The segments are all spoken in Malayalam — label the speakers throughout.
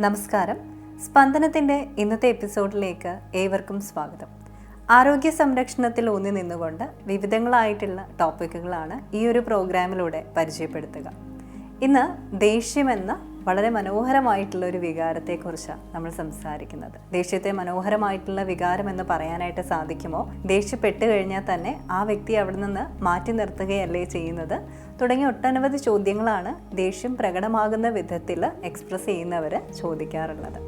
Speaker 1: നമസ്കാരം. സ്പന്ദനത്തിന്റെ ഇന്നത്തെ എപ്പിസോഡിലേക്ക് ഏവർക്കും സ്വാഗതം. ആരോഗ്യ സംരക്ഷണത്തിൽ ഊന്നി നിന്നുകൊണ്ട് വിവിധങ്ങളായിട്ടുള്ള ടോപ്പിക്കുകളാണ് ഈ ഒരു പ്രോഗ്രാമിലൂടെ പരിചയപ്പെടുത്തുക. ഇന്ന് ദേഷ്യമെന്ന വളരെ മനോഹരമായിട്ടുള്ള ഒരു വികാരത്തെക്കുറിച്ചാണ് നമ്മൾ സംസാരിക്കുന്നത്. ദേഷ്യത്തെ മനോഹരമായിട്ടുള്ള വികാരം എന്ന് പറയാനായിട്ട് സാധിക്കുമോ? ദേഷ്യപ്പെട്ട് കഴിഞ്ഞാൽ തന്നെ ആ വ്യക്തി അവിടെ നിന്ന് മാറ്റി നിർത്തുകയല്ലേ ചെയ്യുന്നത്? തുടങ്ങിയ ഒട്ടനവധി ചോദ്യങ്ങളാണ് ദേഷ്യം പ്രകടമാകുന്ന വിധത്തിൽ എക്സ്പ്രസ് ചെയ്യുന്നവർ ചോദിക്കാറുള്ളത്.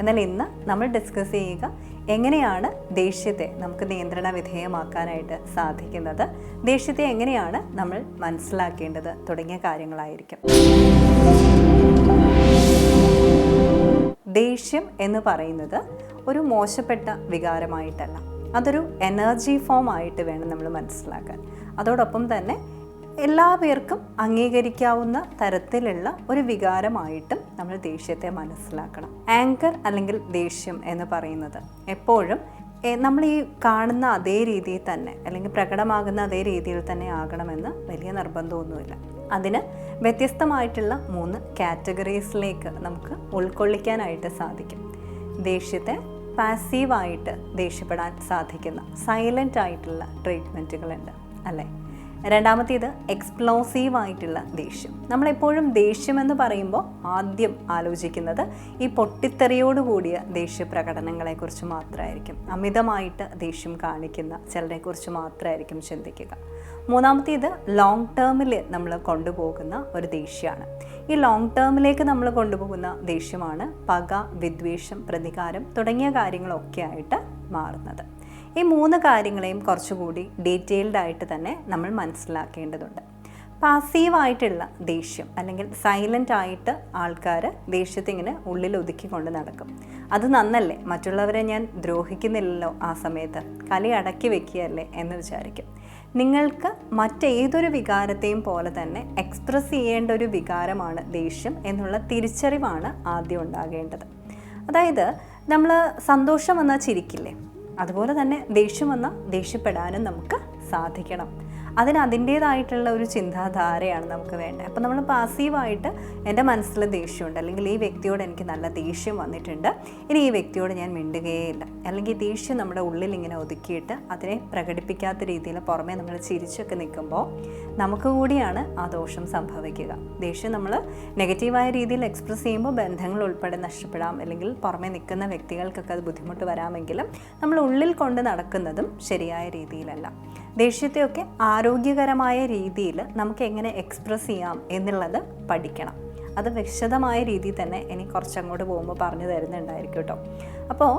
Speaker 1: എന്നാൽ ഇന്ന് നമ്മൾ ഡിസ്കസ് ചെയ്യുക എങ്ങനെയാണ് ദേഷ്യത്തെ നമുക്ക് നിയന്ത്രണ വിധേയമാക്കാനായിട്ട് സാധിക്കുന്നത്? ദേഷ്യത്തെ എങ്ങനെയാണ് നമ്മൾ മനസ്സിലാക്കേണ്ടത്? തുടങ്ങിയ കാര്യങ്ങളായിരിക്കും. ദേഷ്യം എന്ന് പറയുന്നത് ഒരു മോശപ്പെട്ട വികാരമായിട്ടല്ല. അതൊരു എനർജി ഫോം ആയിട്ട് വേണം നമ്മൾ മനസ്സിലാക്കാൻ. അതോടൊപ്പം തന്നെ എല്ലാ പേർക്കും അംഗീകരിക്കാവുന്ന തരത്തിലുള്ള ഒരു വികാരമായിട്ടും നമ്മൾ ദേഷ്യത്തെ മനസ്സിലാക്കണം. ആങ്കർ അല്ലെങ്കിൽ ദേഷ്യം എന്ന് പറയുന്നത് എപ്പോഴും നമ്മൾ ഈ കാണുന്ന അതേ രീതിയിൽ തന്നെ അല്ലെങ്കിൽ പ്രകടമാകുന്ന അതേ രീതിയിൽ തന്നെ ആകണമെന്ന് വലിയ നിർബന്ധമൊന്നുമില്ല. അതിന് വ്യത്യസ്തമായിട്ടുള്ള മൂന്ന് കാറ്റഗറീസിലേക്ക് നമുക്ക് ഉൾക്കൊള്ളിക്കാനായിട്ട് സാധിക്കും. ദേഷ്യത്തെ പാസീവായിട്ട് ദേഷ്യപ്പെടാൻ സാധിക്കുന്ന സൈലന്റ് ആയിട്ടുള്ള ട്രീറ്റ്മെന്റുകളുണ്ട് അല്ലേ? രണ്ടാമത്തേത് എക്സ്പ്ലോസീവ് ആയിട്ടുള്ള ദേഷ്യം. നമ്മളെപ്പോഴും ദേഷ്യമെന്ന് പറയുമ്പോൾ ആദ്യം ആലോചിക്കുന്നത് ഈ പൊട്ടിത്തെറിയോട് പൊട്ടിത്തെറിയോടുകൂടിയ ദേഷ്യ പ്രകടനങ്ങളെക്കുറിച്ച് മാത്രമായിരിക്കും. അമിതമായിട്ട് ദേഷ്യം കാണിക്കുന്ന ചിലരെക്കുറിച്ച് മാത്രമായിരിക്കും ചിന്തിക്കുക. മൂന്നാമത്തേത് ലോങ് ടേമിൽ നമ്മൾ കൊണ്ടുപോകുന്ന ഒരു ദേഷ്യമാണ്. ഈ ലോങ് ടേമിലേക്ക് നമ്മൾ കൊണ്ടുപോകുന്ന ദേഷ്യമാണ് പക വിദ്വേഷം പ്രതികാരം തുടങ്ങിയ കാര്യങ്ങളൊക്കെ ആയിട്ട് മാറുന്നത്. ഈ മൂന്ന് കാര്യങ്ങളെയും കുറച്ചുകൂടി ഡീറ്റെയിൽഡ് ആയിട്ട് തന്നെ നമ്മൾ മനസ്സിലാക്കേണ്ടതുണ്ട്. പാസീവായിട്ടുള്ള ദേഷ്യം അല്ലെങ്കിൽ സൈലന്റ് ആയിട്ട് ആൾക്കാർ ദേഷ്യത്തെ ഇങ്ങനെ ഉള്ളിൽ ഒതുക്കിക്കൊണ്ട് നടക്കും. അത് നന്നല്ലേ? മറ്റുള്ളവരെ ഞാൻ ദ്രോഹിക്കുന്നില്ലല്ലോ ആ സമയത്ത്? കലി അടക്കി വെക്കുകയല്ലേ എന്ന് വിചാരിക്കും. നിങ്ങൾക്ക് മറ്റേതൊരു വികാരത്തെയും പോലെ തന്നെ എക്സ്പ്രസ് ചെയ്യേണ്ട ഒരു വികാരമാണ് ദേഷ്യം എന്നുള്ള തിരിച്ചറിവാണ് ആദ്യം ഉണ്ടാകേണ്ടത്. അതായത് നമ്മൾ സന്തോഷം വന്നാൽ ചിരിക്കില്ലേ? അതുപോലെ തന്നെ ദേഷ്യം വന്നാൽ ദേഷ്യപ്പെടാനും നമുക്ക് സാധിക്കണം. അതിന് അതിന്റേതായിട്ടുള്ള ഒരു ചിന്താധാരയാണ് നമുക്ക് വേണ്ടത്. അപ്പോൾ നമ്മൾ പാസീവായിട്ട് എന്റെ മനസ്സിൽ ദേഷ്യമുണ്ട്. അല്ലെങ്കിൽ ഈ വ്യക്തിയോട് എനിക്ക് നല്ല ദേഷ്യം വന്നിട്ടുണ്ട്. ഇനി ഈ വ്യക്തിയോട് ഞാൻ മിണ്ടുകയില്ല അല്ലെങ്കിൽ ദേഷ്യം നമ്മുടെ ഉള്ളിൽ ഇങ്ങനെ ഒതുക്കിയിട്ട് അതിനെ പ്രകടിപ്പിക്കാത്ത രീതിയിൽ പുറമേ നമ്മൾ ചിരിച്ചൊക്കെ നിൽക്കുമ്പോൾ നമുക്ക് കൂടിയാണ് ആ ദോഷം സംഭവിക്കുക. ദേഷ്യം നമ്മൾ നെഗറ്റീവായ രീതിയിൽ എക്സ്പ്രസ് ചെയ്യുമ്പോൾ ബന്ധങ്ങൾ ഉൾപ്പെടെ നഷ്ടപ്പെടാം. അല്ലെങ്കിൽ പുറമേ നിൽക്കുന്ന വ്യക്തികൾക്കൊക്കെ അത് ബുദ്ധിമുട്ട് വരാമെങ്കിലും നമ്മൾ ഉള്ളിൽ കൊണ്ട് നടക്കുന്നതും ശരിയായ രീതിയിലല്ല. ദേഷ്യത്തെയൊക്കെ ആരോഗ്യകരമായ രീതിയിൽ നമുക്ക് എങ്ങനെ എക്സ്പ്രസ് ചെയ്യാം എന്നുള്ളത് പഠിക്കണം. അത് വിശദമായ രീതിയിൽ തന്നെ ഇനി കുറച്ചങ്ങോട്ട് പോകുമ്പോൾ പറഞ്ഞു തരുന്നുണ്ടായിരിക്കും കേട്ടോ. അപ്പോൾ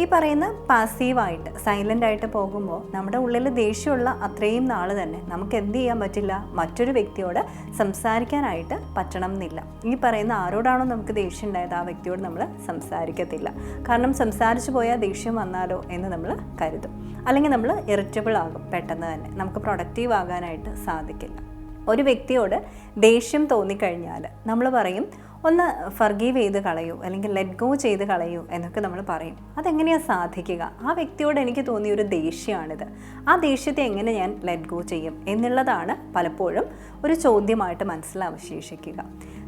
Speaker 1: ഈ പറയുന്ന പാസീവായിട്ട് സൈലന്റ് ആയിട്ട് പോകുമ്പോൾ നമ്മുടെ ഉള്ളിൽ ദേഷ്യമുള്ള അത്രയും നാൾ തന്നെ നമുക്ക് എന്ത് ചെയ്യാൻ പറ്റില്ല? മറ്റൊരു വ്യക്തിയോട് സംസാരിക്കാനായിട്ട് പറ്റണം എന്നില്ല ഈ പറയുന്ന ആരോടാണോ നമുക്ക് ദേഷ്യം ഉണ്ടായത് ആ വ്യക്തിയോട് നമ്മൾ സംസാരിക്കത്തില്ല. കാരണം സംസാരിച്ചു പോയാൽ ദേഷ്യം വന്നാലോ എന്ന് നമ്മൾ കരുതും. അല്ലെങ്കിൽ നമ്മൾ ഇറിറ്റബിൾ ആകും പെട്ടെന്ന് തന്നെ. നമുക്ക് പ്രൊഡക്റ്റീവ് ആകാനായിട്ട് സാധിക്കില്ല. ഒരു വ്യക്തിയോട് ദേഷ്യം തോന്നിക്കഴിഞ്ഞാൽ നമ്മൾ പറയും ഒന്ന് ഫർഗീവ് ചെയ്ത് കളയൂ അല്ലെങ്കിൽ ലെറ്റ് ഗോ ചെയ്ത് കളയൂ എന്നൊക്കെ നമ്മൾ പറയും. അതെങ്ങനെയാണ് സാധിക്കുക? ആ വ്യക്തിയോട് എനിക്ക് തോന്നിയ ഒരു ദേഷ്യമാണിത്. ആ ദേഷ്യത്തെ എങ്ങനെ ഞാൻ ലെറ്റ് ഗോ ചെയ്യും എന്നുള്ളതാണ് പലപ്പോഴും ഒരു ചോദ്യമായിട്ട് മനസ്സിൽ അവശേഷിക്കുക.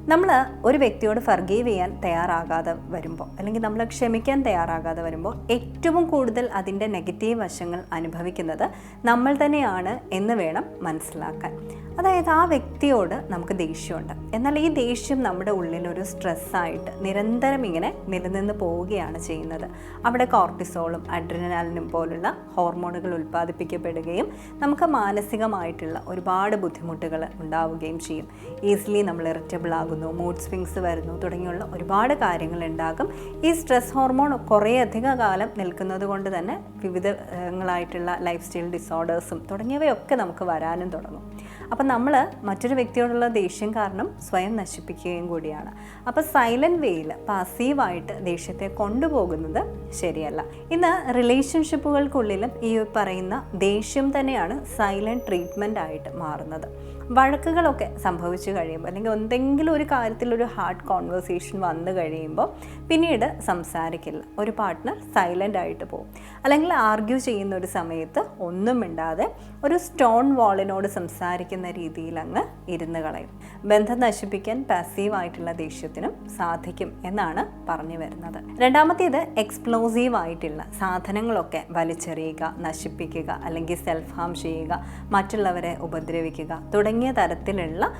Speaker 1: നമ്മൾ ഒരു വ്യക്തിയോട് ഫർഗീവ് ചെയ്യാൻ തയ്യാറാകാതെ വരുമ്പോൾ അല്ലെങ്കിൽ നമ്മൾ ക്ഷമിക്കാൻ തയ്യാറാകാതെ വരുമ്പോൾ ഏറ്റവും കൂടുതൽ അതിന്റെ നെഗറ്റീവ് വശങ്ങൾ അനുഭവിക്കുന്നത് നമ്മൾ തന്നെയാണ് എന്ന് വേണം മനസ്സിലാക്കാൻ. അതായത് ആ വ്യക്തിയോട് നമുക്ക് ദേഷ്യമുണ്ട്. എന്നാൽ ഈ ദേഷ്യം നമ്മുടെ ഉള്ളിലൊരു സ്ട്രെസ്സായിട്ട് നിരന്തരം ഇങ്ങനെ നിലനിന്ന് പോവുകയാണ് ചെയ്യുന്നത്. അവിടെ കോർട്ടിസോളും അഡ്രിനാലിനും പോലുള്ള ഹോർമോണുകൾ ഉൽപ്പാദിപ്പിക്കപ്പെടുകയും നമുക്ക് മാനസികമായിട്ടുള്ള ഒരുപാട് ബുദ്ധിമുട്ടുകൾ ഉണ്ടാവുകയും ചെയ്യും. ഈസിലി നമ്മൾ ഇറിറ്റബിൾ ആകുന്നു മൂഡ് സ്വിങ്സ് വരുന്നു തുടങ്ങിയുള്ള ഒരുപാട് കാര്യങ്ങൾ ഉണ്ടാകും. ഈ സ്ട്രെസ് ഹോർമോൺ കുറേ അധിക കാലം നിൽക്കുന്നത് കൊണ്ട് തന്നെ വിവിധങ്ങളായിട്ടുള്ള ലൈഫ് സ്റ്റൈൽ ഡിസോർഡേഴ്സും തുടങ്ങിയവയൊക്കെ നമുക്ക് വരാനും തുടങ്ങും. അപ്പം നമ്മൾ മറ്റൊരു വ്യക്തിയോടുള്ള ദേഷ്യം കാരണം സ്വയം നശിപ്പിക്കുകയും കൂടിയാണ്. അപ്പോൾ സൈലന്റ് വേയിൽ പാസീവായിട്ട് ദേഷ്യത്തെ കൊണ്ടുപോകുന്നത് ശരിയല്ല. ഇന്ന് റിലേഷൻഷിപ്പുകൾക്കുള്ളിലും ഈ പറയുന്ന ദേഷ്യം തന്നെയാണ് സൈലന്റ് ട്രീറ്റ്മെന്റ് ആയിട്ട് മാറുന്നത്. വഴക്കുകളൊക്കെ സംഭവിച്ചു കഴിയുമ്പോൾ അല്ലെങ്കിൽ എന്തെങ്കിലും ഒരു കാര്യത്തിൽ ഒരു ഹാർഡ് കോൺവെർസേഷൻ വന്നു കഴിയുമ്പോൾ പിന്നീട് സംസാരിക്കില്ല. ഒരു പാർട്ട്ണർ സൈലന്റ് ആയിട്ട് പോകും. അല്ലെങ്കിൽ ആർഗ്യൂ ചെയ്യുന്ന ഒരു സമയത്ത് ഒന്നും മിണ്ടാതെ ഒരു സ്റ്റോൺ വാളിനോട് സംസാരിക്കുന്ന രീതിയിൽ അങ്ങ് ഇരുന്ന് കളയും. ബന്ധം നശിപ്പിക്കാൻ പാസീവായിട്ടുള്ള ദേഷ്യത്തിനും സാധിക്കും എന്നാണ് പറഞ്ഞു വരുന്നത്. രണ്ടാമത്തേത് എക്സ്പ്ലോസീവ് ആയിട്ടുള്ള സാധനങ്ങളൊക്കെ വലിച്ചെറിയുക നശിപ്പിക്കുക അല്ലെങ്കിൽ സെൽഫ് ഹാം ചെയ്യുക മറ്റുള്ളവരെ ഉപദ്രവിക്കുക തുടങ്ങിയ തരത്തിലുള്ള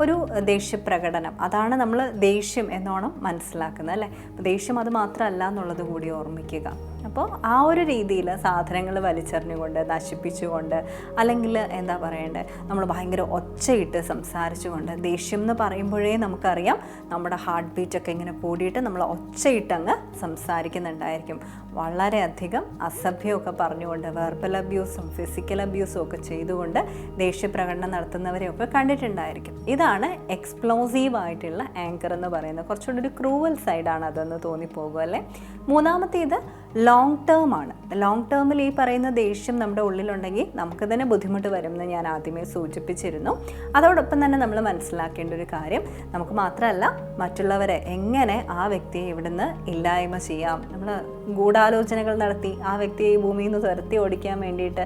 Speaker 1: ഒരു ദേഷ്യപ്രകടനം. അതാണ് നമ്മൾ ദേഷ്യം എന്നോണം മനസ്സിലാക്കുന്നത് അല്ലേ? ദേഷ്യം അത് മാത്രമല്ല എന്നുള്ളത് കൂടി ഓർമ്മിക്കുക. അപ്പോൾ ആ ഒരു രീതിയിൽ സാധനങ്ങൾ വലിച്ചെറിഞ്ഞുകൊണ്ട് നശിപ്പിച്ചുകൊണ്ട് അല്ലെങ്കിൽ എന്താ പറയണ്ടേ നമ്മൾ ഭയങ്കര ഒച്ചയിട്ട് സംസാരിച്ചുകൊണ്ട് ദേഷ്യം എന്ന് പറയുമ്പോഴേ നമുക്കറിയാം നമ്മുടെ ഹാർട്ട് ബീറ്റൊക്കെ ഇങ്ങനെ കൂടിയിട്ട് നമ്മൾ ഒച്ചയിട്ട് അങ്ങ് സംസാരിക്കുന്നുണ്ടായിരിക്കും. വളരെയധികം അസഭ്യമൊക്കെ പറഞ്ഞുകൊണ്ട് വെർബൽ അബ്യൂസും ഫിസിക്കൽ അബ്യൂസും ഒക്കെ ചെയ്തുകൊണ്ട് ദേഷ്യപ്രകടനം നടത്തുന്നവരെയൊക്കെ കണ്ടിട്ടുണ്ടായിരിക്കും. ഇതാണ് എക്സ്പ്ലോസീവ് ആയിട്ടുള്ള ആങ്കർ എന്ന് പറയുന്നത്. കുറച്ചുകൂടി ഒരു ക്രൂവൽ സൈഡാണ് അതെന്ന് തോന്നിപ്പോകും അല്ലേ? മൂന്നാമത്തേത് ലോങ് ടേം ആണ്. ലോങ് ടേമിൽ ഈ പറയുന്ന ദേഷ്യം നമ്മുടെ ഉള്ളിലുണ്ടെങ്കിൽ നമുക്ക് തന്നെ ബുദ്ധിമുട്ട് വരും എന്ന് ഞാൻ ആദ്യമേ സൂചിപ്പിച്ചിരുന്നു. അതോടൊപ്പം തന്നെ നമ്മൾ മനസ്സിലാക്കേണ്ട ഒരു കാര്യം നമുക്ക് മാത്രമല്ല മറ്റുള്ളവരെ എങ്ങനെ ആ വ്യക്തിയെ ഇവിടുന്ന് ഇല്ലായ്മ ചെയ്യാം? നമ്മൾ ഗൂഢാലോചനകൾ നടത്തി ആ വ്യക്തിയെ ഈ ഭൂമിയിൽ നിന്ന് തുരത്തി ഓടിക്കാൻ വേണ്ടിയിട്ട്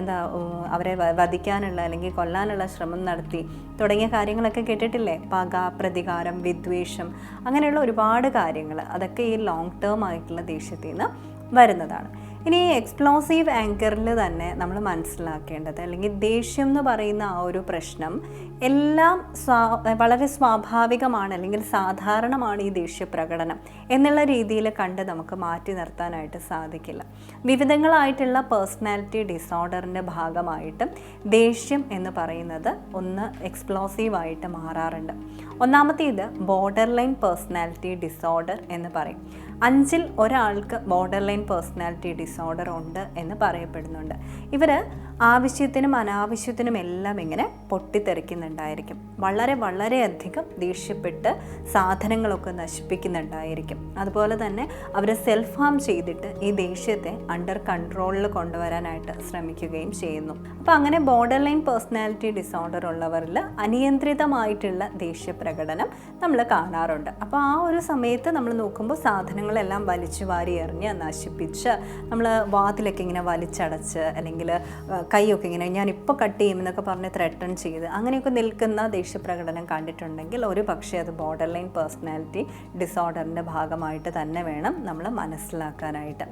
Speaker 1: എന്താ അവരെ വധിക്കാനുള്ള അല്ലെങ്കിൽ കൊല്ലാനുള്ള ശ്രമം നടത്തി തുടങ്ങിയ കാര്യങ്ങളൊക്കെ കേട്ടിട്ടില്ലേ? പക പ്രതികാരം വിദ്വേഷം അങ്ങനെയുള്ള ഒരുപാട് കാര്യങ്ങൾ അതൊക്കെ ഈ ലോങ് ടേം ആയിട്ടുള്ള ദേഷ്യത്തിൽ നിന്ന് വരുന്നതാണ്. ഇനി ഈ എക്സ്പ്ലോസീവ് ആങ്കറിൽ തന്നെ നമ്മൾ മനസ്സിലാക്കേണ്ടത് അല്ലെങ്കിൽ ദേഷ്യം എന്ന് പറയുന്ന ആ ഒരു പ്രശ്നം എല്ലാം സ്വാ വളരെ സ്വാഭാവികമാണ് അല്ലെങ്കിൽ സാധാരണമാണ് ഈ ദേഷ്യപ്രകടനം എന്നുള്ള രീതിയിൽ കണ്ട് നമുക്ക് മാറ്റി നിർത്താനായിട്ട് സാധിക്കില്ല. വിവിധങ്ങളായിട്ടുള്ള പേഴ്സണാലിറ്റി ഡിസോർഡറിന്റെ ഭാഗമായിട്ട് ദേഷ്യം എന്ന് പറയുന്നത് ഒന്ന് എക്സ്പ്ലോസീവായിട്ട് മാറാറുണ്ട്. ഒന്നാമത്തേത് ബോർഡർ ലൈൻ പേഴ്സണാലിറ്റി ഡിസോർഡർ എന്ന് പറയും. അഞ്ചിൽ ഒരാൾക്ക് ബോർഡർ ലൈൻ പേഴ്സണാലിറ്റി ഡിസോർഡർ ഉണ്ട് എന്ന് പറയപ്പെടുന്നുണ്ട്. ഇവർ ആവശ്യത്തിനും അനാവശ്യത്തിനും എല്ലാം ഇങ്ങനെ പൊട്ടിത്തെറിക്കുന്നുണ്ടായിരിക്കും. വളരെ വളരെയധികം ദേഷ്യപ്പെട്ട് സാധനങ്ങളൊക്കെ നശിപ്പിക്കുന്നുണ്ടായിരിക്കും. അതുപോലെ തന്നെ അവർ സെൽഫ് ഹാം ചെയ്തിട്ട് ഈ ദേഷ്യത്തെ അണ്ടർ കൺട്രോളിൽ കൊണ്ടുവരാനായിട്ട് ശ്രമിക്കുകയും ചെയ്യുന്നു. അപ്പോൾ അങ്ങനെ ബോർഡർ ലൈൻ പേഴ്സണാലിറ്റി ഡിസോർഡർ ഉള്ളവരിൽ അനിയന്ത്രിതമായിട്ടുള്ള ദേഷ്യപ്രകടനം നമ്മൾ കാണാറുണ്ട്. അപ്പോൾ ആ ഒരു സമയത്ത് നമ്മൾ നോക്കുമ്പോൾ സാധനങ്ങളെല്ലാം വലിച്ചു വാരി എറിഞ്ഞ് നശിപ്പിച്ച് നമ്മൾ വാതിലൊക്കെ ഇങ്ങനെ വലിച്ചടച്ച് അല്ലെങ്കിൽ കൈയൊക്കെ ഇങ്ങനെ ഞാൻ ഇപ്പോൾ കട്ട് ചെയ്യുമെന്നൊക്കെ പറഞ്ഞ് ത്രെട്ടൺ ചെയ്ത് അങ്ങനെയൊക്കെ നിൽക്കുന്ന ദേഷ്യപ്രകടനം കണ്ടിട്ടുണ്ടെങ്കിൽ ഒരു പക്ഷേ അത് ബോർഡർ ലൈൻ പേഴ്സണാലിറ്റി ഡിസോർഡറിന്റെ ഭാഗമായിട്ട് തന്നെ വേണം നമ്മൾ മനസ്സിലാക്കാനായിട്ട്.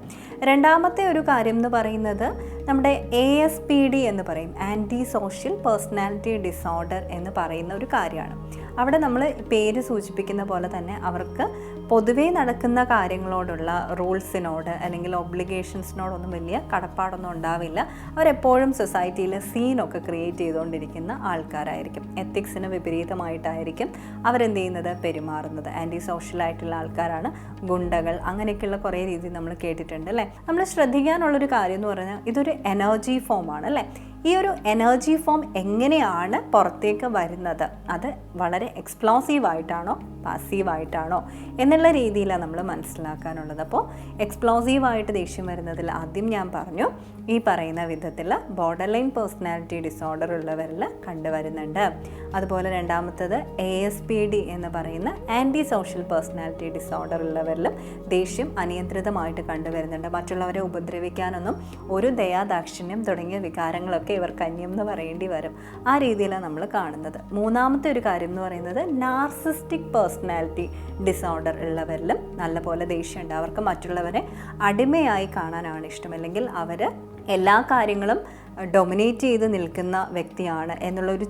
Speaker 1: രണ്ടാമത്തെ ഒരു കാര്യം എന്ന് പറയുന്നത് നമ്മുടെ എ എസ് പി ഡി എന്ന് പറയും. ആന്റി സോഷ്യൽ പേഴ്സണാലിറ്റി ഡിസോർഡർ എന്ന് പറയുന്ന ഒരു കാര്യമാണ്. അവിടെ നമ്മൾ പേര് സൂചിപ്പിക്കുന്ന പോലെ തന്നെ അവർക്ക് പൊതുവേ നടക്കുന്ന കാര്യങ്ങളോടുള്ള റൂൾസിനോട് അല്ലെങ്കിൽ ഒബ്ലിഗേഷൻസിനോടൊന്നും വലിയ കടപ്പാടൊന്നും ഉണ്ടാവില്ല. അവരെപ്പോഴും സൊസൈറ്റിയിൽ സീനൊക്കെ ക്രിയേറ്റ് ചെയ്തുകൊണ്ടിരിക്കുന്ന ആൾക്കാരായിരിക്കും. എത്തിക്സിന് വിപരീതമായിട്ടായിരിക്കും അവരെന്ത് ചെയ്യുന്നത്? പെരുമാറുന്നത്. ആന്റി സോഷ്യലായിട്ടുള്ള ആൾക്കാരാണ്. ഗുണ്ടകൾ അങ്ങനെയൊക്കെയുള്ള കുറേ രീതി നമ്മൾ കേട്ടിട്ടുണ്ട് അല്ലേ? നമ്മൾ ശ്രദ്ധിക്കാനുള്ളൊരു കാര്യം എന്ന് പറഞ്ഞാൽ ഇതൊരു എനർജി ഫോമാണ് അല്ലേ? ഈ ഒരു എനർജി ഫോം എങ്ങനെയാണ് പുറത്തേക്ക് വരുന്നത്? അത് വളരെ എക്സ്പ്ലോസീവ് ആയിട്ടാണോ പാസീവ് ആയിട്ടാണോ എന്നുള്ള രീതിയിലാണ് നമ്മൾ മനസ്സിലാക്കാനുള്ളത്. അപ്പോൾ എക്സ്പ്ലോസീവ് ആയിട്ട് ദേഷ്യം വരുന്നതിൽ ആദ്യം ഞാൻ പറഞ്ഞു ഈ പറയുന്ന വിധത്തിൽ ബോർഡർ ലൈൻ പേഴ്സണാലിറ്റി ഡിസോർഡർ ഉള്ളവരിൽ കണ്ടുവരുന്നുണ്ട്. അതുപോലെ രണ്ടാമത്തത് എ എസ് പി ഡി എന്ന് പറയുന്ന ആന്റി സോഷ്യൽ പേഴ്സണാലിറ്റി ഡിസോർഡർ ഉള്ളവരിലും ദേഷ്യം അനിയന്ത്രിതമായിട്ട് കണ്ടുവരുന്നുണ്ട്. മറ്റുള്ളവരെ ഉപദ്രവിക്കാനൊന്നും ഒരു ദയാദാക്ഷിണ്യം തുടങ്ങിയ വികാരങ്ങളൊക്കെ ഇവർക്ക് അന്യം എന്ന് പറയേണ്ടി വരും. ആ രീതിയിലാണ് നമ്മൾ കാണുന്നത്. മൂന്നാമത്തെ ഒരു കാര്യം എന്ന് പറയുന്നത് നാർസിസ്റ്റിക് പേഴ്സണാലിറ്റി ഡിസോർഡർ ഉള്ളവരിലും നല്ലപോലെ ദേഷ്യമുണ്ട് അവർക്ക് മറ്റുള്ളവരെ അടിമയായി കാണാനാണ് ഇഷ്ടം. അല്ലെങ്കിൽ അവർ എല്ലാ കാര്യങ്ങളും ഡൊമിനേറ്റ് ചെയ്ത് നിൽക്കുന്ന വ്യക്തിയാണ് എന്നുള്ള ഒരു